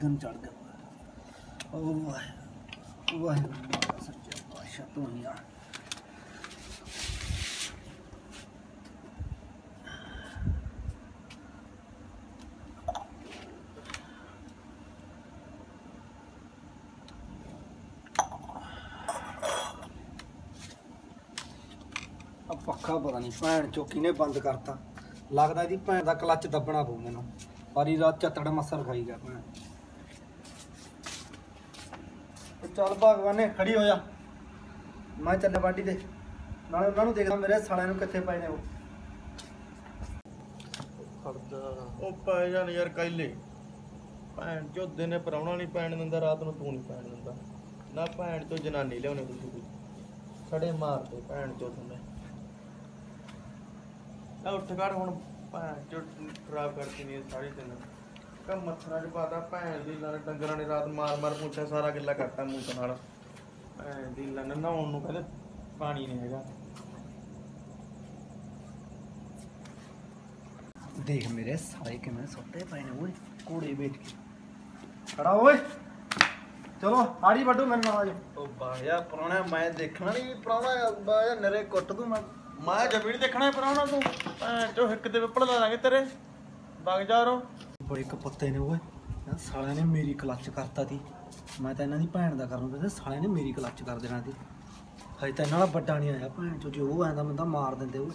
ਦਿਨ ਚੜ ਗਿਆ ਓ ਵਾਹਿ ਵਾਹਿਗੁਰੂ, ਸੱਚਾ ਪਾਤਸ਼ਾਹ ਤੂੰ ਹੀ ਆ ਪੱਖਾ ਪਤਾ ਨਹੀਂ ਭੈਣ ਚੋਕੀ ਨੇ ਬੰਦ ਕਰਤਾ। ਲੱਗਦਾ ਇਹਦੀ ਭੈਣ ਦਾ ਕਲੱਚ ਦੱਬਣਾ ਪਊ ਮੈਨੂੰ। ਸਾਰੀ ਰਾਤ ਚੱਤੜ ਮੱਸਰ ਖਾਈ ਗਿਆ ਭੈਣ ਉਹ ਚੱਲ ਭਗਵਾਨੇ, ਖੜੀ ਹੋ ਜਾ। ਮੈਂ ਚੱਲਿਆ ਬਾਡੀ ਤੇ। ਨਾਲੇ ਉਹਨਾਂ ਨੂੰ ਦੇਖਦਾ ਮੇਰੇ ਸਾਲਿਆਂ ਨੂੰ ਕਿੱਥੇ ਪਏ ਨੇ ਉਹ। ਉਹ ਪੈ ਜਾਣ ਯਾਰ ਕੱਲੇ ਭੈਣ ਚੋ ਦਿਨੇ ਪਰਾਉਣਾ ਨਹੀਂ ਪੈਣ ਦਿੰਦਾ, ਰਾਤ ਨੂੰ ਤੂੰ ਨਹੀਂ ਪੈਣ ਦਿੰਦਾ। ਨਾ ਭੈਣ ਚੋ ਜਨਾਨੀ ਲਿਆਉਣੇ ਤੁਸੀਂ ਕੋਈ। ਛੜੇ ਮਾਰਦੇ ਭੈਣ ਚੋ ਤੁਮੇ ਆ ਉੱਠ ਕਰ ਹੁਣ। ਭੈਣ ਚੋ ਖਰਾਬ ਕਰਤੀ ਨਹੀਂ ਸਾਰੀ ਦਿਨ। ਕੰਮ ਮੱਥਰਾ ਚ ਪਾਤਾ ਭੈਣ ਦੀ ਲੜ ਡੰਗਰਾਂ ਨੇ ਰਾਤ ਮਾਰ ਮਾਰ ਪੁੱਛਿਆ ਸਾਰਾ ਗਿੱਲਾ ਕਰਤਾ ਮੂੰਹ ਨਾਲ। ਭੈਣ ਦੀ ਲੜ ਨਹਾਉਣ ਨੂੰ ਕਹਿੰਦੇ ਪਾਣੀ ਨਹੀਂ ਹੈਗਾ। ਦੇਖ ਮੇਰੇ ਸਾਲੇ ਕਿਵੇਂ ਸੁੱਤੇ ਪਏ ਨੇ ਓਏ ਕੋੜੇ ਵੇਚ ਕੇ। ਖੜਾ ਓਏ। ਚਲੋ ਆੜੀ ਵੱਡੋ ਮੇਰੇ ਨਾਲ ਆਜੋ। ਉਹ ਬਾਇਆ ਪੁਰਾਣਾ ਮੈਂ ਦੇਖਣਾ ਨਹੀਂ ਪੁਰਾਣਾ ਬਾਇਆ ਨਰੇ ਕੁੱਟ ਦੂੰ ਮੈਂ। ਮੈਂ ਜਬੀੜ ਦੇਖਣਾ ਪੁਰਾਣਾ ਤੂੰ। ਭੈਣ ਚੋ ਹਿੱਕ ਤੇ ਵਿਪੜ ਲਾ ਦਾਂਗੇ ਤੇਰੇ। ਵਗ ਜਾ ਰੋ। ਬੜੇ ਕਪੱਤੇ ਨੇ ਓਏ। ਸਾਲਿਆਂ ਨੇ ਮੇਰੀ ਕਲੱਚ ਕਰਤਾ ਤੀ। ਮੈਂ ਤਾਂ ਇਹਨਾਂ ਦੀ ਭੈਣ ਦਾ ਕਰਨ ਤੇ ਸਾਲਿਆਂ ਨੇ ਮੇਰੀ ਕਲੱਚ ਕਰ ਦੇਣਾ ਤੀ। ਹਜੇ ਤਾਂ ਇਹਨਾਂ ਦਾ ਵੱਡਾ ਨਹੀਂ ਆਇਆ ਭੈਣ ਚੋ ਜੇ ਉਹ ਆਂਦਾ ਮੈਂ ਤਾਂ ਮਾਰ ਦਿੰਦੇ ਓਏ।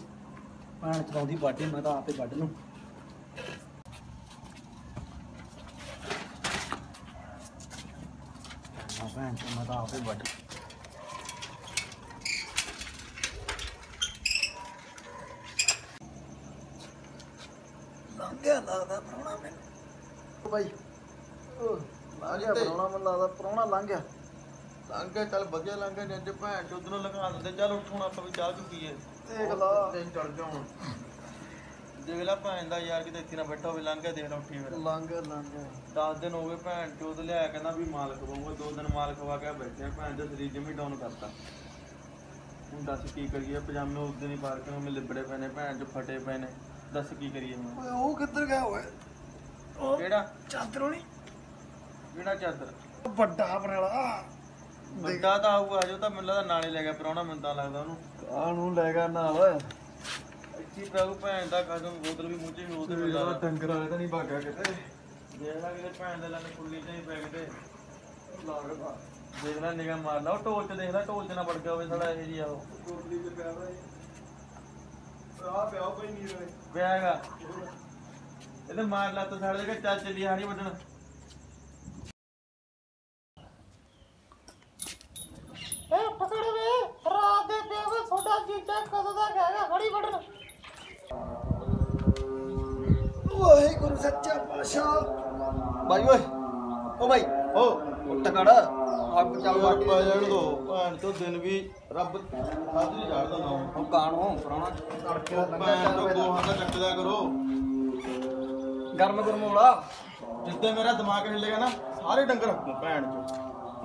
ਭੈਣ ਚਲਾਉਂਦੀ ਬਾਡੇ ਮੈਂ ਤਾਂ ਆਪੇ ਵੱਢ ਲੂੰ। ਭੈਣ ਚੋ ਮੈਂ ਤਾਂ ਆਪੇ ਵੱਢ ਲੰਘਿਆ ਲੱਗਦਾ ਪ੍ਰਾਹੁਣਾ ਮੈਨੂੰ। ਬਾਈ ਲੰਘ ਗਿਆ ਪ੍ਰਾਹੁਣਾ ਮੈਨੂੰ ਲੱਗਦਾ ਪ੍ਰਾਹੁਣਾ ਲੰਘ ਗਿਆ। ਲੰਘ ਗਿਆ ਚੱਲ ਵਧੀਆ ਲੰਘ ਗਿਆ ਜੱਜ ਭੈਣ ਚੋ ਉਧਰੋਂ ਲਗਾ ਦਿੰਦੇ ਚੱਲ ਉੱਠ ਆਪਾਂ ਵੀ ਚਾਹ ਚੁ ਪੀਏ ਦੇਖ ਲਾ। ਦਿਨ ਚੜ ਜਾ ਹੁਣ। ਦੇਖ ਲੈ ਭੈਣ ਦਾ ਯਾਰ ਕਿਤੇ ਇੱਥੇ ਨਾ ਬੈਠਾ ਹੋਵੇ ਲੰਘ ਗਿਆ ਦੇਖ ਲੈ ਉੱਠੀ ਫਿਰ ਲੰਘ ਗਿਆ ਲੰਘ ਗਿਆ। 10 ਦਿਨ ਹੋ ਗਏ ਭੈਣ ਚੋਦ ਲਿਆ ਕਹਿੰਦਾ ਵੀ ਮਾਲਕ ਬਣੂਗਾ ਦੋ ਦਿਨ ਮਾਲਕ ਵਾ ਕੇ ਬੈਠੇ ਆ, ਭੈਣ ਦਾ ਸਰੀਰ ਜਮੀ ਡਾਊਨ ਕਰਤਾ। ਹੁਣ ਦੱਸ ਕੀ ਕਰੀਏ ਪਜਾਮੇ ਉਸ ਦਿਨ ਹੀ ਪਾਰਕਿੰਗ ਵਿੱਚ ਲਿਬੜੇ ਪਏ ਨੇ ਭੈਣ ਚ ਫਟੇ ਪਏ ਨੇ। ਦੱਸ ਕੀ ਕਰੀਏ ਹੁਣ ਓਏ ਉਹ ਕਿੱਧਰ ਗਿਆ ਓਏ? ਉਹ ਕਿਹੜਾ? ਚਾਦਰੋਂ ਨਹੀਂ? ਕਿਹੜਾ ਚਾਦਰ? ਵੱਡਾ ਵਾਲਾ। ਵੱਡਾ ਤਾਂ ਆਊਗਾ ਜੋ ਤਾਂ ਮੈਨੂੰ ਲੱਗਦਾ ਨਾਲੇ ਲੈ ਗਿਆ ਪਰਾਉਣਾ ਮੈਨੂੰ ਤਾਂ ਲੱਗਦਾ ਉਹਨੂੰ। ਕਾਹਨੂੰ ਲੈ ਗਿਆ ਨਾਲ ਓਏ। ਇੱਥੇ ਪ੍ਰਭੂ ਭੈਣ ਦਾ ਕਦਮ ਬੋਤਲ ਵੀ ਮੂੰਹ 'ਚ ਵੀ ਉਹਦੇ ਵਿੱਚ ਲਾ ਡੰਗਰ ਵਾਲੇ ਤਾਂ ਨਹੀਂ ਭਾਗਾ ਕਿਤੇ। ਦੇਖ ਲੈ ਕਿਤੇ ਭੈਣ ਦੇ ਲੰਨ ਫੁੱਲੀ ਤੇ ਹੀ ਪੈ ਗਏ ਲੱਗਦਾ ਦੇਖ ਲੈ ਨਿਗਾਹ ਮਾਰ ਲਾ ਉਹ ਢੋਲ 'ਚ ਦੇਖ ਲੈ ਢੋਲ 'ਚ ਨਾ ਵੜ ਗਿਆ ਹੋਵੇ ਸਾਡਾ ਇਹ ਜੀ ਆ ਉਹ ਗੁਰਲੀ ਤੇ ਪਿਆ ਆ ਪਿਆ ਪਈ ਨਹੀਂ ਰੇ ਵਿਆਹਗਾ ਇਹਦੇ ਮਾਰ ਲਾ ਤਾਂ ਸਾਡੇ ਦੇ ਚੱਲ ਚੱਲੀ ਹਾਣੀ ਵੱਢਣ। ਏ ਪਕੜ ਵੇ ਰਾਤ ਦੇ ਪਿਆ ਵੇ ਤੁਹਾਡਾ ਜੀਜਾ ਕਦੋਂ ਦਾ ਹੈਗਾ ਖੜੀ ਵੱਢਣ। ਵਾਹਿਗੁਰੂ ਸੱਚਾ ਪਾਤਸ਼ਾਹ। ਬਾਈ ਓਏ ਓ ਬਾਈ। ਓ ਉੱਠ ਕੜ ਅੱਗ ਚੱਲ ਚੱਲ ਪਾ ਜਾਣ ਦੋ। ਭੈਣ ਤੋਂ ਦਿਨ ਵੀ ਰੱਬ ਹਾਜ਼ਰੀ ਝਾੜਦਾ ਨਾ। ਉਹ ਕਾਣੋ ਪਰਾਉਣਾ? ਤੜਕੇ ਭੈਣ ਤੋਂ ਗੋਹਾਂ ਦਾ ਚੱਕ ਲਿਆ ਕਰੋ। ਗਰਮ ਗਰਮ ਹੋਲਾ ਜਿੱਦੇ ਮੇਰਾ ਦਿਮਾਗ ਹਿੱਲੇਗਾ ਨਾ ਸਾਰੇ ਡੰਗਰ ਭੈਣ ਚੋ।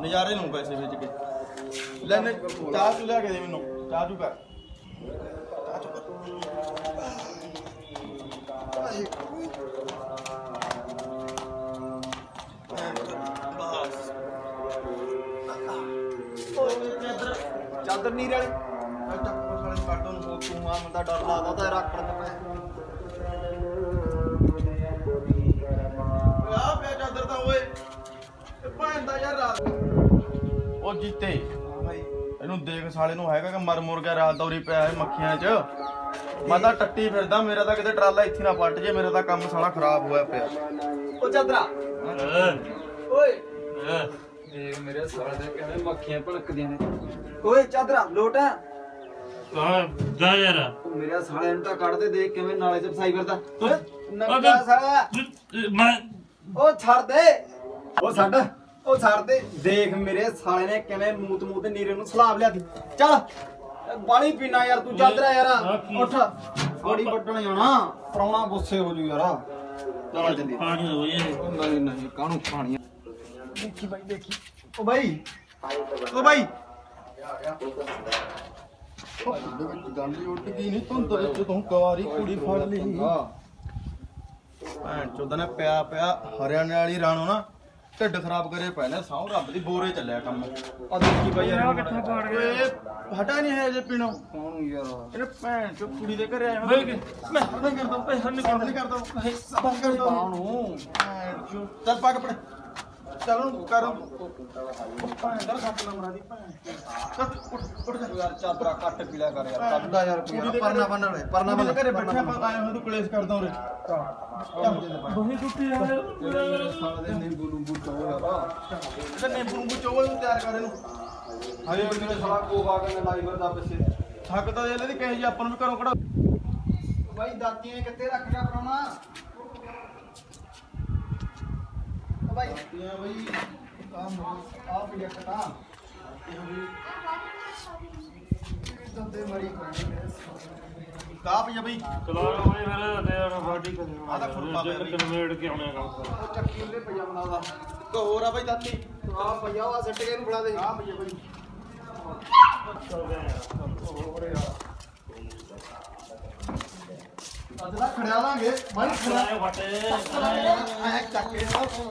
ਨਜ਼ਾਰੇ ਲੂੰ ਪੈਸੇ ਵੇਚ ਕੇ। ਲੈ ਨੇ ਚਾਹ ਚੁ ਲਿਆ ਕੇ ਦੇ ਮੈਨੂੰ। ਚਾਹ ਚੁ ਕਰ ਚਾਹ ਚੁ ਕਰ ਚਾਦਰ ਨੀਰ ਵਾਲੇ। ਆ ਚੱਕ ਸਾਲੇ ਕਾਟੋ ਨੂੰ ਤੂੰ ਆ ਮੰਦਾ ਡਰ ਲੱਗਦਾ ਤਾਂ ਰੱਖਣ ਤੇ ਮੈਂ। ਆ ਪਿਆ ਚਾਦਰ ਤਾਂ ਓਏ ਇਹ ਭੈਣ ਦਾ ਯਾਰ ਰਾਤ। ਉਹ ਜੀਤੇ ਭਾਈ। ਇਹਨੂੰ ਦੇਖ ਸਾਲੇ ਨੂੰ ਹੈਗਾ ਕਿ ਮਰ ਮੁਰ ਗਿਆ ਰਾਤ ਦੌਰੀ ਪਿਆ ਹੈ ਮੱਖੀਆਂ 'ਚ। ਮੈਂ ਤਾਂ ਟੱਟੀ ਫਿਰਦਾ ਮੇਰਾ ਤਾਂ ਕਿਤੇ ਟਰਾਲਾ ਇੱਥੇ ਨਾ ਪਲਟ ਜੇ ਮੇਰਾ ਤਾਂ ਕੰਮ ਸਾਲਾ ਖਰਾਬ ਹੋਇਆ ਪਿਆ। ਉਹ ਚਾਦਰਾ। ਓਏ। ਦੇਖ ਮੇਰੇ ਸਾਲੇ ਦੇ ਕਿਵੇਂ ਮੱਖੀਆਂ ਭਣਕਦੀਆਂ ਨੇ। ਓਏ ਚਾਦਰਾ ਲੋਟ ਆ ਜਾ ਯਾਰ। ਉਹ ਮੇਰੇ ਸਾਲੇ ਨੂੰ ਤਾਂ ਕੱਢ ਦੇ ਦੇਖ ਕਿਵੇਂ ਨਾਲੇ 'ਚ ਫਸਾਈ ਫਿਰਦਾ। ਓਏ ਨੰਗਾ ਸਾਲਾ। ਮੈਂ ਉਹ ਛੱਡ ਦੇ। ਉਹ ਛੱਡ ਉਹ ਛੱਡ ਦੇ। ਦੇਖ ਮੇਰੇ ਸਾਲੇ ਨੇ ਕਿਵੇਂ ਮੂਤ ਮੂਤ ਨੀਰੇ ਨੂੰ ਸਲਾਬ ਲਿਆਦੀ ਚੱਲ ਪਾਣੀ ਪੀਣਾ ਯਾਰ ਤੂੰ ਚਾਦਰਾ ਯਾਰ। ਉੱਠ। ਗੋੜੀ ਵੱਟਣ ਜਾਣਾ। ਪਰੌਣਾ ਗੁੱਸੇ ਹੋ ਜੂ ਯਾਰ। ਚੱਲ ਜਲਦੀ ਪਾਣੀ ਹੋ ਜੇ ਉਹ ਨਹੀਂ ਨਹੀਂ ਕਾਹਨੂੰ ਪਾਣੀ? ਦੇਖੀ ਬਾਈ ਦੇਖੀ। ਉਹ ਬਾਈ। ਉਹ ਬਾਈ। ਗੱਲ ਹੀ ਉੱਡ ਗਈ ਨਹੀਂ ਧੁੰਦ ਵਿੱਚ ਤੂੰ ਕੁਵਾਰੀ ਕੁੜੀ ਫੜ ਲਈ ਹਾਂ ਭੈਣ ਚੋਦਾ ਨੇ ਪਿਆ ਪਿਆ ਹਰਿਆਣੇ ਵਾਲੀ ਰਾਣੋ ਨਾ ਢਿੱਡ ਖਰਾਬ ਕਰੇ ਪਏ ਨੇ ਸੌ ਰੱਬ ਦੀ ਬੋਰੇ ਚੱਲਿਆ ਕੰਮ। ਆ ਦੇਖੀ ਬਾਈ ਯਾਰ ਕਿੱਥੋਂ ਪਾੜ ਓਏ ਹਟਾ ਨਹੀਂ ਹੈ ਜੇ ਪੀਣੋ। ਕੌਣ ਯਾਰ ਇਹਨੇ ਭੈਣ ਚੋ ਕੁੜੀ ਦੇ ਘਰੇ ਆਇਆ ਓਏ ਕਿ- ਮੈਂ ਹਰਦਾ ਕਰਦਾ। ਮੈਂ ਹਰਨੀ ਕਰਦਾ। ਨਹੀਂ ਕਰਦਾ। ਸਭ ਕਰਦਾ ਕਾਹਨੂੰ ਭੈਣ ਚੋ ਚੱਲ ਪੱਗ ਪੜ ਚੱਲ ਉਹਨੂੰ ਕਰ ਭੈਣ ਦਾ ਸੱਤ ਨੰਬਰਾਂ ਦੀ ਭੈਣ। ਚੱਲ ਉੱਠ ਉੱਠ ਜਾ। ਯਾਰ ਚਾਦਰਾ ਕੱਟ ਪੀਲਾ ਕਰ ਯਾਰ ਕੱਢਦਾ ਯਾਰ ਕੋਈ ਕੁੜੀ ਦੇ ਪਰਨਾ ਘਰੇ- ਬੰਨਣ ਪਰਨਾ ਕੁੜੀ ਦੇ ਬੰਨ ਘਰੇ ਬੈਠਾ ਆਪਾਂ ਆਏ ਹੋਏ ਤੂੰ ਕਲੇਸ਼ ਕਰਦਾ ਉਰੇ। ਦੋਹੀ ਟੁੱਟੀ ਆ। ਮੇਰੇ ਸਾਲੇ ਦੇ ਨਿੰਬੂ ਯਾਰ ਤੇ ਨਿੰਬੂ ਚੋਲ ਨੂੰ ਤਿਆਰ ਕਰ ਇਹਨੂੰ। ਹਾਏ ਮੇਰੇ ਸਾਲਾ ਕੋਹਾ ਕੇ ਲਾਈ ਵਰਦਾ ਪਿੱਛੇ। ਥੱਕ ਤਾਂ ਇਹਦੇ ਕਹੇ ਜੀ ਆਪਾਂ ਨੂੰ ਵੀ ਘਰੋਂ ਕਢਾ। ਬਾਈ ਦਾਤੀਆਂ ਕਿੱਥੇ ਰੱਖ ਲਿਆ ਪਰਾਉਣਾ ਓ ਬਾਈ। ਦਾਤੀਆਂ ਬਾਈ ਕੰਮ ਆ ਪਿਆ ਕਟਾ ਦੰਦੇ ਮਰੀ ਖਾਣੇ ਮੇਰੇ ਸਾਲੇ ਕਾ ਪਈਆ ਬਈ? ਚਲਾ ਬਈ ਫਿਰ ਤੇ ਯਾਰ ਬਾਡੀ ਕਰ ਆਹ ਤਾਂ ਫੁੱਟਪਾਥ ਹੈ ਬਈ। ਕਨਵੇਟ ਕੇ ਆਉਣੇ ਕੰਮ ਉਹ ਚੱਕੀ ਉਹਦੇ ਪਈਆ ਬਣਾਉਂਦਾ ਇੱਕ ਹੋਰ ਆ ਬਈ ਦਾਤੀ ਆ ਪਈਆ ਵਾ ਸੱਟ ਕੇ ਇਹਨੂੰ ਫੜਾ ਦੇ। ਆ ਪਈਆ ਬਈ ਅੱਜ ਦਾ ਖੜਿਆ ਲਾਂਗੇ। ਬਾਈ ਖੜਾ ਫਟੇ ਐ ਚੱਕ ਕੇ।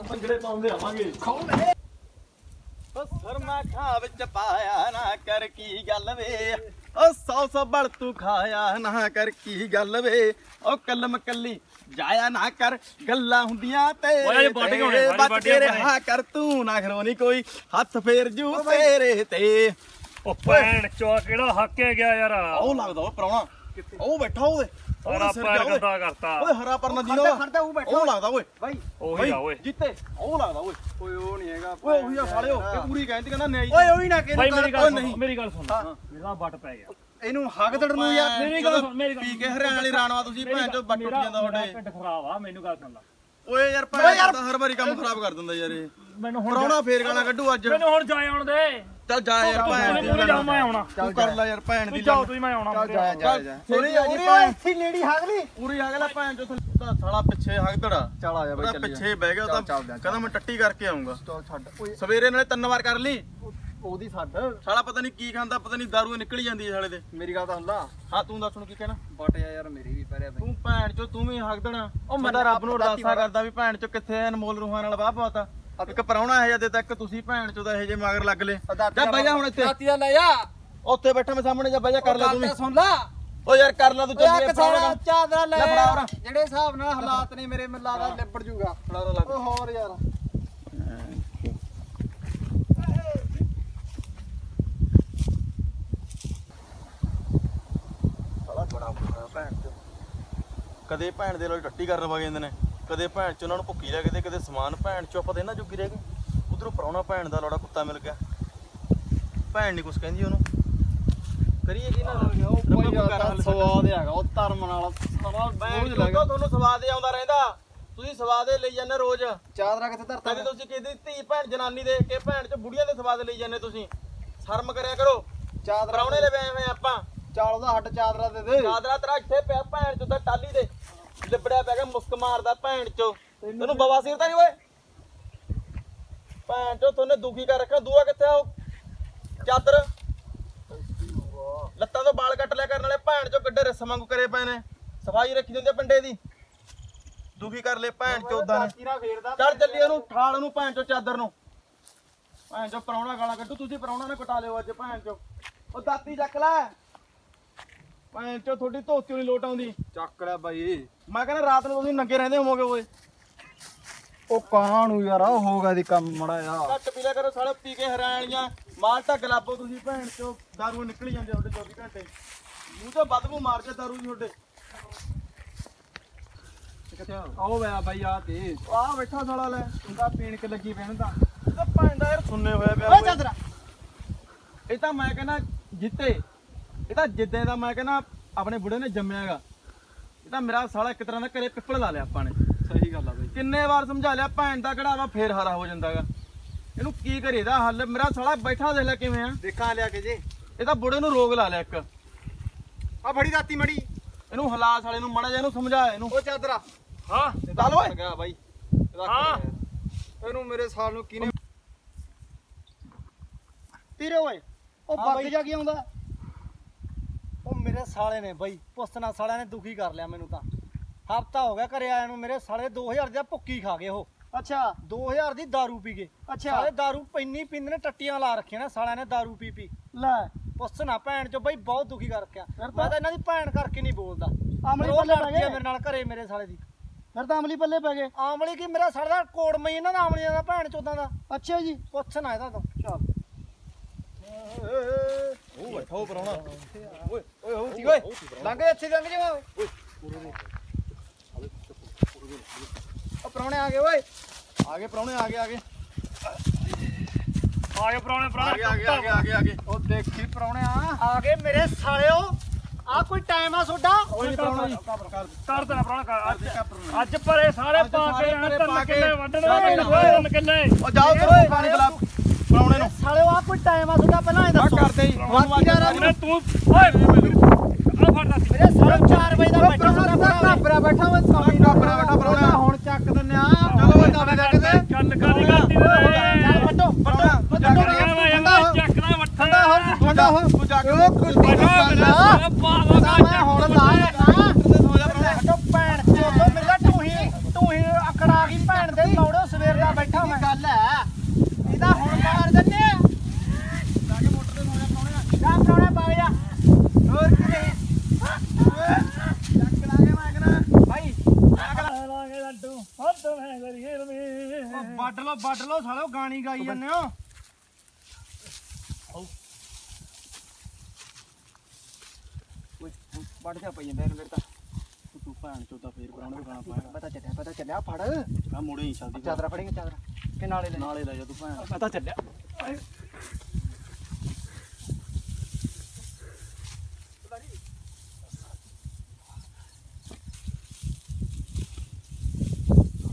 ਪੰਗੜੇ ਪਾਉਂਦੇ ਆਵਾਂਗੇ। ਓ ਸਰਮਾ ਖਾ ਵਿੱਚ ਪਾਇਆ ਨਾ ਕਰ ਕੀ ਗੱਲ ਵੇ। ਓ ਸੌ ਸੌ ਬਲ ਤੂੰ ਖਾਇਆ ਨਾ ਕਰ ਕੀ ਗੱਲ ਵੇ। ਓ ਕਲਮ ਕੱਲੀ ਜਾਇਆ ਨਾ ਕਰ ਗੱਲਾਂ ਹੁੰਦੀਆਂ ਤੇ ਬਚ ਕੇ। ਰਿਹਾ ਕਰ ਨਾ ਖਰੋਣੀ ਕੋਈ। ਹੱਥ ਫੇਰ ਜੂ ਤੇਰੇ ਤੇ। ਉਹ ਭੈਣ ਚੋ ਕਿਹੜਾ ਹੱਕੇ ਗਿਆ ਯਾਰ? ਉਹ ਲੱਗਦਾ ਉਹ ਪ੍ਰਾਹੁਣਾ। ਉਹ ਬੈਠਾ ਉਹਦੇ। ਸਾਰਾ ਪੈਰ ਓਏ। ਗੰਦਾ ਕਰਤਾ। ਓਏ ਹਰਾ ਪਰਨਾ ਦੀ ਖੜਦਾ- ਖੜਦਾ ਉਹ। ਬੈਠਾ ਉਹ ਲੱਗਦਾ ਓਏ। ਬਾਈ ਉਹੀ ਆ ਓਏ। ਜਿੱਤੇ। ਉਹ ਲੱਗਦਾ ਓਏ। ਕੋਈ ਉਹ ਨਹੀਂ ਹੈਗਾ ਓਏ ਉਹੀ ਆ ਸਾਲਿਓ ਇਹ ਪੂਰੀ ਕਹਿੰਦੀ ਕਹਿੰਦਾ ਨਹੀਂ। ਓਏ ਉਹੀ ਨਾ ਬਾਈ ਮੇਰੀ ਗੱਲ ਨਹੀਂ। ਸੁਣ ਮੇਰੀ ਗੱਲ ਸੁਣ। ਮੇਰਾ ਵੱਟ ਪੈ ਗਿਆ। ਇਹਨੂੰ ਹੱਕ ਦੜ ਨੂੰ ਯਾਰ। ਮੇਰੀ ਗੱਲ ਸੁਣ ਮੇਰੀ ਗੱਲ ਪੀ ਕੇ ਹਰਿਆਣਾ ਵਾਲੀ ਰਾਣਵਾ ਤੁਸੀਂ ਭੈਣ ਚੋ ਬੱਟ ਉੱਠ ਮੇਰਾ- ਜਾਂਦਾ ਤੁਹਾਡੇ। ਢਿੱਡ ਖਰਾਬ ਆ ਮੈਨੂੰ ਗੱਲ ਸੁਣ ਲਾ। ਓਏ ਯਾਰ ਭੈਣ ਤਾਂ ਹਰ ਵਾਰੀ ਕੰਮ ਖਰਾਬ ਕਰ ਦਿੰਦਾ ਯਾਰ ਇਹ। ਮੈਨੂੰ ਹੁਣ ਪਰੌਣਾ ਫੇਰ ਗਾਣਾ ਕੱਢੂ ਅੱਜ। ਮੈਨੂੰ ਹੁਣ ਜਾਏ ਆਉਣ ਦੇ। ਚੱਲ ਜਾ ਯਾਰ ਭੈਣ ਦੀ ਤੂੰ ਜਾ ਮੈਂ ਆਉਣਾ। ਤੂੰ ਕਰ ਲੈ ਯਾਰ ਭੈਣ ਦੀ ਤੂੰ ਜਾਓ ਤੁਸੀਂ ਮੈਂ ਆਉਣਾ। ਚੱਲ ਜਾ ਜਾ। ਜਾ ਸੋਰੀ ਆ ਜੀ ਭੈਣ। ਇੱਥੇ ਨੇੜੀ ਹੱਗ ਲਈ। ਪੂਰੀ ਆ ਗਿਆ ਲੈ ਭੈਣ ਚੋ ਥੱਲੇ। ਸਾਲਾ ਪਿੱਛੇ ਹੱਗਦੜਾ ਚੱਲ ਆ ਜਾ ਬਾਈ ਚੱਲ ਪਿੱਛੇ ਬਹਿ ਗਿਆ ਤਾਂ। ਕਹਿੰਦਾ ਮੈਂ ਟੱਟੀ ਕਰਕੇ ਆਉਂਗਾ ਚੱਲ ਛੱਡ। ਸਵੇਰੇ ਨਾਲੇ ਤਿੰਨ ਵਾਰ ਕਰ ਲਈ। ਉਹਦੀ ਛੱਡ। ਸਾਲਾ ਪਤਾ ਨਹੀਂ ਕੀ ਖਾਂਦਾ ਪਤਾ ਨਹੀਂ ਦਾਰੂ ਨਿਕਲ ਜਾਂਦੀ ਹੈ ਸਾਲੇ ਦੇ। ਮੇਰੀ ਗੱਲ ਤਾਂ ਹੁੰਦਾ ਹਾਂ ਤੂੰ ਦੱਸ ਹੁਣ ਕੀ ਕਹਿਣਾ? ਬਟ ਯਾਰ ਮੇਰੀ ਵੀ ਪੈਰਿਆ ਤੂੰ ਭੈਣ ਚੋ ਤੂੰ ਵੀ ਹੱਕ ਦੇਣਾ। ਉਹ ਮੈਂ ਤਾਂ ਰੱਬ ਨੂੰ ਅਰਦਾਸਾਂ ਕਰਦਾ। ਵੀ ਭੈਣ ਚੋ ਕਿੱਥੇ ਅਨਮੋਲ ਰੂਹਾਂ ਨਾਲ ਵਾਹ ਪਾਤਾ ਇੱਕ ਪਰੌਣਾ ਇਹ ਜਦੇ ਤੱਕ ਤੁਸੀਂ ਭੈਣ ਚੋ ਦਾ ਇਹ ਜੇ ਮਗਰ ਲੱਗ ਲੇ ਜਾ ਬਹਿ ਜਾ ਹੁਣ ਇੱਥੇ। ਦਾਤੀ ਦਾ ਲੈ ਜਾ ਉੱਥੇ ਬੈਠਾ ਮੈਂ ਸਾਹਮਣੇ ਜਾ ਬਹਿ ਜਾ ਕਰ ਲੈ ਤੂੰ ਵੀ। ਸੁਣ ਲਾ। ਓ ਯਾਰ ਕਰ ਲੈ ਤੂੰ ਚੱਲੀ ਸਾਰਾ ਚਾਦਰਾ ਲੈ। ਜਿਹੜੇ ਹਿਸਾਬ ਨਾਲ ਹਾਲਾਤ ਨੇ ਮੇਰੇ ਮਿਲਾ ਦਾ ਲਿਪੜ ਜੂਗਾ। ਓ ਹੋਰ ਯਾਰ। ਬੜਾ ਬੁਰਾ ਭੈਣ ਚੋ ਕਦੇ ਭੈਣ ਦੇ ਨਾਲ ਟੱਟੀ ਕਰਨ ਵਗ ਜਾਂਦੇ ਨੇ। ਕਦੇ ਭੈਣ ਚ ਉਹਨਾਂ ਨੂੰ ਭੁੱਕੀ ਲੈ ਕੇ ਕਦੇ ਸਮਾਨ ਭੈਣ ਚੁੱਪ ਦੇ ਨਾ ਜੁਗੀ ਰਹਿ ਗਏ। ਉਧਰੋਂ ਪਰੌਣਾ ਭੈਣ ਦਾ ਲੋੜਾ ਕੁੱਤਾ ਮਿਲ ਗਿਆ। ਭੈਣ ਨਹੀਂ ਕੁਛ ਕਹਿੰਦੀ ਉਹਨੂੰ। ਕਰੀਏ ਕੀ ਨਾ ਉਹ ਕੋਈ ਸਵਾਦ ਹੈਗਾ ਉਹ ਧਰਮ ਨਾਲ ਸਾਰਾ ਚੋਂ ਲੱਗਾ ਤੁਹਾਨੂੰ ਸਵਾਦ ਆਉਂਦਾ ਰਹਿੰਦਾ। ਤੁਸੀਂ ਸਵਾਦ ਲਈ ਜਾਂਦੇ ਰੋਜ਼। ਚਾਦਰਾ ਕਿੱਥੇ ਧਰਤਾ ਕਦੇ ਤੁਸੀਂ ਕਿਹਦੀ ਧੀ ਭੈਣ ਜਨਾਨੀ ਦੇ ਕੇ ਭੈਣ ਚ ਬੁੜੀਆਂ ਦੇ ਸਵਾਦ ਲਈ ਜਾਂਦੇ ਤੁਸੀਂ। ਸ਼ਰਮ ਕਰਿਆ ਕਰੋ। ਚਾਦਰਾ ਪਰੌਣੇ ਲੈ ਆਏ ਹੋਏ ਆਪਾਂ। ਚਾਲ ਉਹਦਾ ਹੱਟ ਚਾਦਰਾ ਦੇ ਦੇ। ਚਾਦਰਾ ਤੇਰਾ ਇੱਥੇ ਪਿਆ ਭੈਣ ਚੋਂ ਤਾਂ ਟਾਲੀ ਦੇ ਲਿਬੜਿਆ ਪਿਆ ਗਿਆ ਮੁਸਕ ਮਾਰਦਾ ਭੈਣ ਚੋ। ਤੈਨੂੰ ਬਵਾਸੀਰ ਤਾਂ ਨਹੀਂ ਓਏ? ਭੈਣ ਚੋ ਤੁਹਾਨੂੰ ਦੁਖੀ ਕਰ ਰੱਖਿਆ ਦੂਆ ਕਿੱਥੇ ਆ ਉਹ? ਚਾਦਰ। ਲੱਤਾਂ ਤੋਂ ਵਾਲ ਕੱਟ ਲਿਆ ਕਰਨ ਵਾਲੇ ਭੈਣ ਚੋ ਕਿੱਡੇ ਰਸਮ ਵਾਂਗੂ ਕਰੇ ਪਏ ਨੇ। ਸਫ਼ਾਈ ਰੱਖੀ ਦਿੰਦੇ ਪਿੰਡੇ ਦੀ। ਦੁਖੀ ਕਰ ਲੈ ਭੈਣ ਚੋਦਾਂ ਨੇ। ਚੱਲ ਚੱਲੀ ਉਹਨੂੰ ਠਾਲ ਉਹਨੂੰ ਭੈਣ ਚੋ ਚਾਦਰ ਨੂੰ। ਭੈਣ ਚੋ ਪਰੌਣਾ ਗਾਲਾਂ ਕੱਢੂ ਤੁਸੀਂ ਪਰੌਣਾ ਨੇ ਕਟਾ ਲਿਓ ਅੱਜ ਭੈਣ ਚੋ। ਉਹ ਦਾਤੀ ਚੱਕ ਲੈ। ਭੈਣ ਚੋ ਤੁਹਾਡੀ ਧੋਤੀ ਨਹੀਂ ਲੋਟ ਆਉਂਦੀ। ਚੱਕ ਲਿਆ ਬਾਈ। ਮੈਂ ਕਹਿੰਦਾ ਰਾਤ ਨੂੰ ਤੁਸੀਂ ਨੰਗੇ ਰਹਿੰਦੇ ਹੋਵੋਗੇ ਓਏ। ਉਹ ਕਾਂ ਨੂੰ ਯਾਰ ਉਹ ਹੋਗਾ ਦੀ ਕੰਮ ਮੜਾ ਆ ਘੱਟ ਪੀ ਲਿਆ ਕਰੋ ਸਾਲੇ ਪੀ ਕੇ ਹਰਾਣੀਆਂ ਮਾਲ ਤਾਂ ਗਲਾਬੋ ਤੁਸੀਂ ਭੈਣ ਚੋ ਦਾਰੂ ਨਿਕਲ ਜਾਂਦੇ ਤੁਹਾਡੇ 24 ਘੰਟੇ। ਮੂੰਹ ਤੋਂ ਬਦਬੂ ਮਾਰ ਕੇ ਦਾਰੂ ਦੀ ਤੁਹਾਡੇ। ਆ ਆਓ ਵੇ ਬਾਈ ਆ ਤੇ। ਆਹ ਬੈਠਾ ਸਾਲਾ ਲੈ ਉਹਦਾ ਪੀਣ ਕੇ ਲੱਗੀ ਪੈਣ ਤਾਂ। ਇਹ ਤਾਂ ਭੈਣ ਦਾ ਯਾਰ ਸੁੰਨੇ ਹੋਇਆ ਪਿਆ ਓਏ। ਚਾਦਰਾ ਇਹ ਤਾਂ ਮੈਂ ਕਹਿੰਦਾ ਜਿੱਤੇ। ਇਹ ਤਾਂ ਜਿੱਦੇ ਦਾ ਮੈਂ ਕਹਿੰਦਾ ਆਪਣੇ ਬੁੜੇ ਨੇ ਜੰਮਿਆਗਾ ਇਹ ਤਾਂ ਮੇਰਾ ਸਾਲਾ ਇੱਕ ਤਰ੍ਹਾਂ ਦਾ ਘਰੇ ਪਿੱਪਲ ਲਾ ਲਿਆ ਆਪਾਂ ਨੇ। ਸਹੀ ਗੱਲ ਆ ਬਾਈ। ਕਿੰਨੇ ਵਾਰ ਸਮਝਾ ਲਿਆ ਭੈਣ ਦਾ ਕਢਾਵਾ ਫੇਰ ਹਾਰਾ ਹੋ ਜਾਂਦਾਗਾ ਇਹਨੂੰ ਕੀ ਕਰੀਏ ਦਾ ਹੱਲ? ਮੇਰਾ ਸਾਲਾ ਬੈਠਾ ਦੇਖ ਲੈ ਕਿਵੇਂ ਆ। ਦੇਖਾਂ ਲਿਆ ਕੇ ਜੇ। ਇਹ ਤਾਂ ਬੁੜੇ ਨੂੰ ਰੋਗ ਲਾ ਲਿਆ ਇੱਕ। ਆ ਫੜੀ ਦਾਤੀ ਮੜੀ। ਇਹਨੂੰ ਹਲਾਸ ਵਾਲੇ ਨੂੰ ਮੜਾ ਜਾ ਇਹਨੂੰ ਸਮਝਾ ਇਹਨੂੰ। ਉਹ ਚਾਦਰਾ। ਹਾਂ। ਚੱਲ ਓਏ। ਗਿਆ ਬਾਈ। ਹਾਂ। ਇਹਨੂੰ ਮੇਰੇ ਸਾਲ ਨੂੰ ਕਿਨੇ ਤੀਰੇ ਓਏ। ਉਹ ਬੱਗ। ਜਾ ਕੀ ਆਉਂਦਾ। ਮੇਰੇ ਸਾਲੇ ਨੇ ਬਈ ਪੁੱਛਣਾ ਸਾਲਿਆਂ ਨੇ ਦੁਖੀ ਕਰ ਲਿਆ ਮੈਨੂੰ ਤਾਂ ਹਫਤਾ ਹੋ ਗਿਆ ਘਰੇ ਆਇਆ ਨੂੰ ਮੇਰੇ ਸਾਲੇ 2000 ਦਾ ਭੁੱਕੀ ਖਾ ਗਏ ਉਹ ਅੱਛਾ 2000 ਦੀ दारू ਪੀ ਗਏ ਅੱਛਾ। ਸਾਲੇ दारू ਪੈਣੀ ਪੀਂਦੇ ਨੇ ਟੱਟੀਆਂ ਲਾ ਰੱਖੀਆਂ ਨੇ ਸਾਲਿਆਂ ਨੇ दारू ਪੀ ਪੀ ਲੈ ਪੁੱਛ ਨਾ ਭੈਣ ਚੋ ਬਈ ਬਹੁਤ ਦੁਖੀ ਕਰ ਰੱਖਿਆ ਫਿਰ ਤਾਂ- ਮੈਂ ਤਾਂ ਇਹਨਾਂ ਦੀ ਭੈਣ ਕਰਕੇ ਨਹੀਂ ਬੋਲਦਾ ਆਮਲੀ ਰੋਜ਼ ਪੱਲੇ ਪੈ ਲੜਦੀ ਆ ਗਏ ਮੇਰੇ ਨਾਲ ਘਰੇ ਮੇਰੇ ਸਾਲੇ ਦੀ ਫਿਰ ਤਾਂ ਅਮਲੀ ਪੱਲੇ ਪੈ ਗਏ ਆਮਲੀ ਕੀ ਮੇਰਾ ਸਾਲੇ ਦਾ ਕੋੜ ਮਈ ਇਹਨਾਂ ਦਾ ਆਮਲੀਆਂ ਦਾ ਭੈਣ ਚੋਦਾਂ ਦਾ ਅੱਛਾ ਜੀ ਪੁੱਛ ਨਾ ਇਹਦਾ ਤੋਂ ਚੱਲ ਉਹ ਬੈਠਾ ਉਹ ਪਰਾਉਣਾ ਓਏ ਓਏ ਹੋ ਸੀ ਓਏ। ਲੰਘ ਇੱਥੇ ਲੰਘ ਜਾ। ਓਏ ਉਹ ਪ੍ਰਾਹੁਣੇ ਆ ਗਏ ਓਏ। ਆ ਗਏ ਆ ਗਏ ਆ ਗਏ। ਆ ਗਏ ਆ ਪੁਰਾਣੇ ਗਏ ਆ ਗਏ ਆ ਗਏ ਆ ਗਏ ਆ ਗਏ। ਉਹ ਦੇਖੀ ਪ੍ਰਾਹੁਣੇ ਆ। ਆ ਗਏ ਮੇਰੇ ਸਾਲਿਓ। ਆ ਕੋਈ ਟਾਈਮ ਆ ਤੁਹਾਡਾ? ਓਏ ਪਰਾਉਣਾ ਜੀ ਕਰ ਦੇਣਾ ਪੁਰਾਣਾ ਕਰ ਅੱਜ ਅੱਜ ਪਰੇ ਸਾਰੇ ਅੱਜ ਪਾ ਕੇ ਸਾਰੇ ਜਾਣਾ ਪਰੇ ਤਿੰਨ ਪਾ ਕੇ ਕਿੱਲੇ ਵੱਢਣੇ ਸਾਰੇ ਨੇ ਓਏ। ਤਿੰਨ ਕਿੱਲੇ। ਉਹ ਜਾਓ ਕਰੋ ਪਾਣੀ ਬਲਾ ਪਰਾਉਣੇ ਨੂੰ। ਸਾਲਿਓ ਆ ਕੋਈ ਟਾਈਮ ਆ ਤੁਹਾਡਾ ਪਹਿਲਾਂ ਇਹ ਆ ਦੱਸੋ ਕਰਦੇ ਤੂੰ? ਓਏ। ਫੜਦਾ ਸੀ। ਮੇਰੇ ਸਾਲਿਓ 4 ਵਜੇ ਦਾ ਬੈਠਾ ਤੁਹਾਡਾ ਘਾਬਰਾ ਬੈਠਾ ਓਏ ਸਾਮੀ ਕਾਪਰਾ ਬੈਠਾ ਪਰਾਉਣਾ ਹੁਣ ਚੱਕ ਦਿੰਨੇ ਆ। ਚਲੋ ਓਏ ਚਾਬੀ ਦੇ ਕੇ ਦੇ ਗੱਲ ਕਰੀ ਕਰਦੀ ਚੱਲ ਨੇ ਵੱਟੋ ਵੱਟੋ ਜਾ ਕੇ ਚੱਕਦਾ ਵੱਠਾ ਠੰਡਾ ਹੋ ਠੰਡਾ ਹੋ ਤੂੰ ਜਾ ਕੇ ਉਹ ਕੁਝ ਨਹੀਂ ਵੱਠਾ ਕਰਦਾ ਮੇਰਾ ਪਾਵਾ ਤਾਂ ਮੈਂ ਹੁਣ ਲਾ ਲਗਾ ਵੱਟੋ ਭੈਣ। ਚੋਦੋ ਮੇਰਾ ਟੂਹੀ ਟੂਹੀ ਅਕੜਾ ਗਈ ਭੈਣ ਦੇ। ਲੌੜੋ ਸਵੇਰ ਦਾ ਬੈਠਾ ਮੈਂ ਗੱਲ ਹੈ? ਇਹਦਾ ਹੁਣ ਮਾਰ ਦਿੰਨੇ ਆ ਜਾ ਕੇ ਮੋਟਰ ਤੇ ਮੋੜਿਆ ਪਾਉਣੇ ਜਾ ਪਾਉਣੇ ਪਾ ਜਾ ਹੋਰ ਕੀ ਨਹੀਂ ਚੱਕ ਲਾਗੇ ਮੈਂ ਕਹਣਾ ਭਾਈ ਲਾਗੇ ਲੱਡੂ ਹੱਥ ਮੈਂ ਕਰੀਏ ਰਮੀ ਉਹ ਵੱਢ ਲੋ ਵੱਢ ਲੋ ਸਾਲੋ ਗਾਣੀ ਗਾਈ ਜਾਂਦੇ ਹੋ। ਵੱਢ ਜਾ ਪਈ ਜਾਂਦਾ ਇਹਨੂੰ ਫਿਰ ਤਾਂ। ਤੂੰ ਭੈਣ ਚੋਦਾ ਫੇਰ ਪਰਾਉਣੇ ਨੂੰ ਗਾਣਾ ਪਾਇਆ। ਪਤਾ ਚੱਲਿਆ ਪਤਾ ਚੱਲਿਆ ਫੜ। ਆ ਮੁੜੇ ਹੀ ਚੱਲਦੀ ਚਾਦਰਾ ਫੜੇਗਾ ਚਾਦਰਾ। ਕਿ ਨਾਲੇ ਲੈ? ਨਾਲੇ ਲੈ ਜਾ ਤੂੰ ਭੈਣ। ਪਤਾ ਚੱਲਿਆ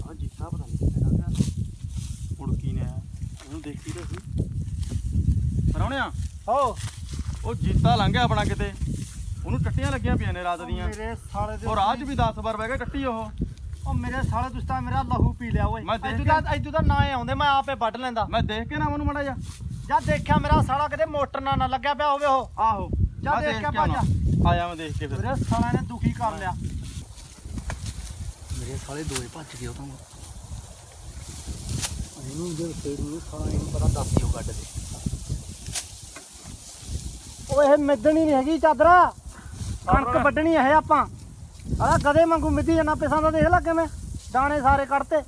ਆ ਜੀਤਾ ਪਤਾ ਨਹੀਂ ਕਿੱਥੇ ਲੰਘ ਗਿਆ ਹੁਣ ਕੀ ਨੇ ਆਇਆ ਇਹਨੂੰ ਦੇਖੀ ਤਾਂ ਸੀ ਪਰਾਉਣਿਆ ਹੋ ਉਹ ਜੀਤਾ ਲੰਘ ਗਿਆ ਆਪਣਾ ਕਿਤੇ। ਉਹਨੂੰ ਟੱਟੀਆਂ ਲੱਗੀਆਂ ਪਈਆਂ ਨੇ ਰਾਤ ਦੀਆਂ। ਮੇਰੇ ਸਾਲੇ ਦੇ ਔਰ ਰਾਹ 'ਚ ਵੀ 10 ਵਾਰ ਬਹਿ ਗਿਆ ਟੱਟੀ ਉਹ। ਉਹ ਮੇਰੇ ਸਾਲੇ ਤੁਸੀਂ ਤਾਂ ਮੇਰਾ ਲਹੂ ਪੀ ਲਿਆ ਓਏ। ਮੈਂ ਦੇਖ ਐਦੂ ਦਾ ਐਦੂ ਦਾ ਨਾ ਆਉਂਦੇ ਮੈਂ ਆਪੇ ਵੱਢ ਲੈਂਦਾ। ਮੈਂ ਦੇਖ ਕੇ ਨਾ ਉਹਨੂੰ ਮੜਾ ਜਾ ਜਾਂ ਦੇਖਿਆ ਮੇਰਾ ਸਾਲਾ ਕਿਤੇ ਮੋਟਰ ਨਾਲ ਨਾ ਲੱਗਿਆ ਪਿਆ ਹੋਵੇ ਉਹ। ਆਹੋ। ਜਾ ਦੇਖ ਕੇ। ਭੱਜ। ਆਇਆ ਮੈਂ ਦੇਖ ਕੇ ਫਿਰ। ਮੇਰੇ ਸਾਲਾ ਨੇ ਦੁਖੀ ਕਰ ਲਿਆ। ਮੇਰੇ ਸਾਲੇ ਦੋਏ ਭੱਜ ਗਏ ਉਹ ਤਾਂ। ਇਹਨੂੰ ਜੇ ਫੇਰ ਨੂੰ ਸਾਲਾ ਇਹਨੂੰ ਪਤਾ ਦੱਸ ਦਿਓ ਗੱਡ ਦੇ ਓਏ ਇਹ ਮਿੱਧਣੀ ਨਹੀਂ ਹੈਗੀ ਚਾਦਰਾ ਕਣਕ ਵੱਢਣੀ ਇਹ ਆਪਾਂ ਆਹ ਗਦੇ ਵਾਂਗੂ ਮਿੱਧੀ ਜਾਣਾ ਪਿਸਾਂ ਦਾ ਦੇਖ ਲੈ ਕਿਵੇਂ ਦਾਣੇ ਸਾਰੇ ਕੱਢਤੇ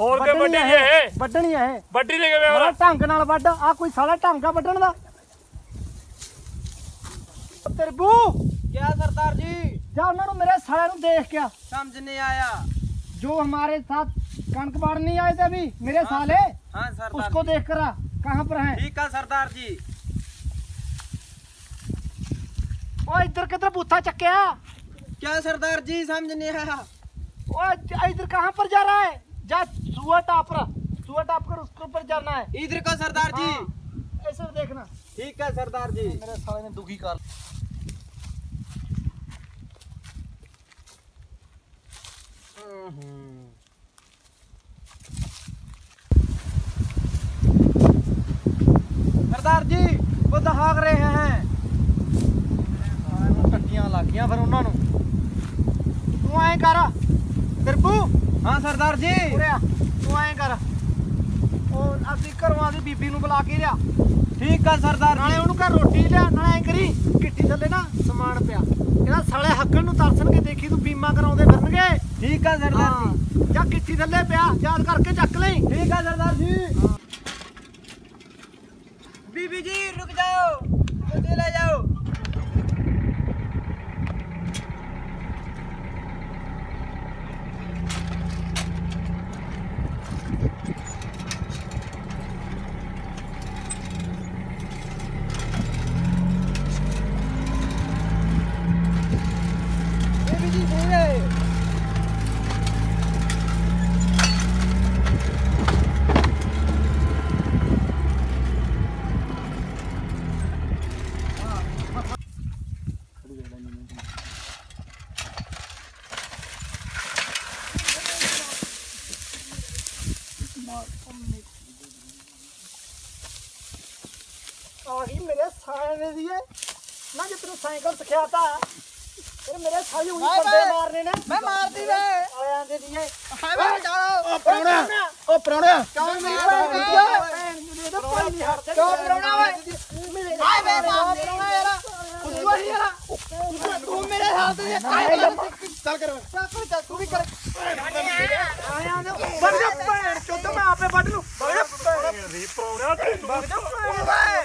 ਹੋਰ ਕੇ ਵੱਡੀ ਵੱਢਣੀ ਇਹ ਵੱਢਣੀ ਇਹ ਵੱਡੀ ਦੇ ਕਿਵੇਂ ਬੜਾ ਹੋਰ ਢੰਗ ਨਾਲ ਵੱਢ ਆ ਕੋਈ ਸਾਲਾ ਢੰਗ ਆ ਵੱਢਣ ਦਾ ਤਰਬੂ क्या सरदार जी ਜਾ ਉਹਨਾਂ ਨੂੰ ਮੇਰੇ ਸਾਲਿਆਂ ਨੂੰ ਦੇਖ ਕੇ ਆ समझ नहीं आया जो हमारे साथ कणक बाढ़ नहीं आए थे अभी मेरे साले हाँ सरदार उसको देख कर आ कहाँ पर है ठीक है सरदार जी और इधर किधर बूथा चक्के क्या सरदार जी समझ नहीं आया। इधर कहाँ पर जा रहा है? जा सुवा टाप रहा। सुवा टाप कर उसके ऊपर जाना है। इधर का सरदार जी। हाँ, ऐसे हाँ। देखना। ठीक है सरदार जी। मेरे साले ने दुखी कर सरदार जी वो दहाग रहे हैं। ਆ ਗਈਆਂ ਫਿਰ ਉਹਨਾਂ ਨੂੰ। ਤੂੰ ਐਂ ਕਰ। ਕਿਰਪੂ ਹਾਂ ਸਰਦਾਰ ਜੀ। ਉਰੇ ਤੂੰ ਐਂ ਕਰ। ਉਹ ਅਸੀਂ ਘਰੋਂ ਆਦੀ ਬੀਬੀ ਨੂੰ ਬੁਲਾ ਕੇ ਲਿਆ। ਠੀਕ ਆ ਸਰਦਾਰ ਨਾਲੇ ਉਹਨੂੰ ਘਰ ਰੋਟੀ ਲਿਆ ਨਾਲੇ ਐਂ ਕਰੀ ਕਿੱਟੀ ਥੱਲੇ ਨਾ ਸਮਾਨ ਪਿਆ। ਇਹਦਾ ਸਾਲੇ ਹੱਕਣ ਨੂੰ ਤਰਸਣ ਕੇ ਦੇਖੀ ਤੂੰ ਬੀਮਾ ਕਰਾਉਂਦੇ ਫਿਰਨਗੇ। ਠੀਕ ਆ ਸਰਦਾਰ ਜੀ। ਜਾਂ ਕਿੱਟੀ ਥੱਲੇ ਪਿਆ ਯਾਦ ਕਰਕੇ ਚੱਕ ਲਈ। ਠੀਕ ਆ ਸਰਦਾਰ ਜੀ। ਬੀਬੀ ਜੀ ਰੁਕ ਜਾਓ। ਤੇ ਲੈ ਜਾਓ। ਤੈਨੂੰ ਸਾਈਕਲ ਸਿਖਿਆ ਤਾਂ ਮੇਰੇ ਸਾਈ ਉਹੀ ਬੰਦੇ ਮਾਰਨੇ ਨੇ ਮੈਂ ਮਾਰਦੀ ਵੇ ਆਲਿਆਂ ਦੇ ਦੀਏ ਹਾਏ ਵੇ ਡਾਲੋ ਉਹ ਪਰੌਣਾ ਉਹ ਪਰੌਣਾ ਕਿਉਂ ਮਾਰਦਾ ਵੇ? ਕਿਉਂ ਪਰੌਣਾ ਵੇ ਹਾਏ ਵੇ ਮਾਰ ਪਰੌਣਾ ਯਾਰ ਕੁੱਤੂ ਹੀ ਯਾਰ ਤੂੰ ਮੇਰੇ ਹੱਥ ਦੇ ਹਾਏ ਚੱਲ ਕਰ ਤੂੰ ਵੀ ਕਰ ਆਲਿਆਂ ਦੇ ਵੱਢ ਜਾ ਭੈਣ ਚੋਦ ਮੈਂ ਆਪੇ ਵੱਢ ਲੂ ਵੱਢ ਭੈਣ ਦੀ ਤੂੰ ਵੱਢ ਜਾ ਭੈਣ